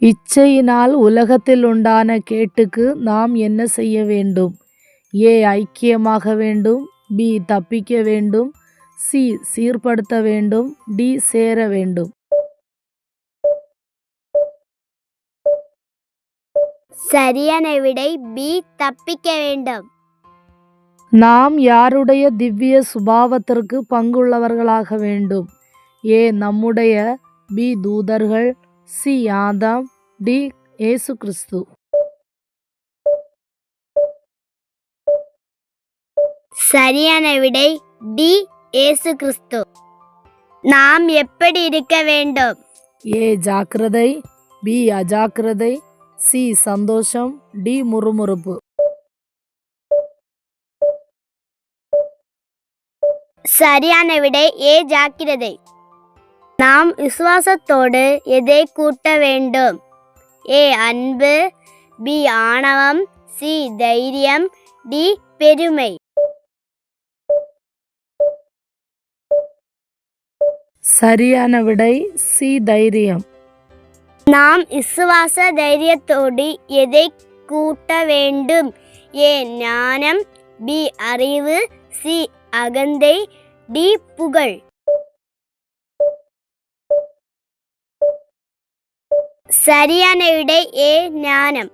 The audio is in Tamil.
இச்சையினால் உலகத்தில் உண்டான கேட்டுக்கு நாம் என்ன செய்ய வேண்டும்? ஏ ஐக்கியமாக வேண்டும். பி தப்பிக்க வேண்டும். சி சீர்படுத்த வேண்டும். டி சேர வேண்டும். சரியான விடை பி தப்பிக்க வேண்டும். நாம் யாருடைய திவ்ய சுபாவத்திற்கு பங்குள்ளவர்களாக வேண்டும்? ஏ நம்முடைய பி தூதர்கள். சி. ஆதாம் டி. ஏசு கிறிஸ்து. சரியான விடை டி. இயேசு கிறிஸ்து. நாம் எப்படி இருக்க வேண்டும்? ஏ. ஜாக்கிரதை பி. அஜாக்கிரதை சி. சந்தோஷம் டி. முறுமுறுப்பு. சரியான விடை ஏ. ஜாக்கிரதை. நாம் விசுவாசத்தோடு எதை கூட்ட வேண்டும்? ஏ அன்பு. பி ஆணவம். சி தைரியம். டி பெருமை. சரியான விடை சி தைரியம். நாம் விசுவாச தைரியத்தோடு எதை கூட்ட வேண்டும்? ஏ ஞானம். பி அறிவு. சி அகந்தை. டி புகழ். சரியான விடை ஏ ஞானம்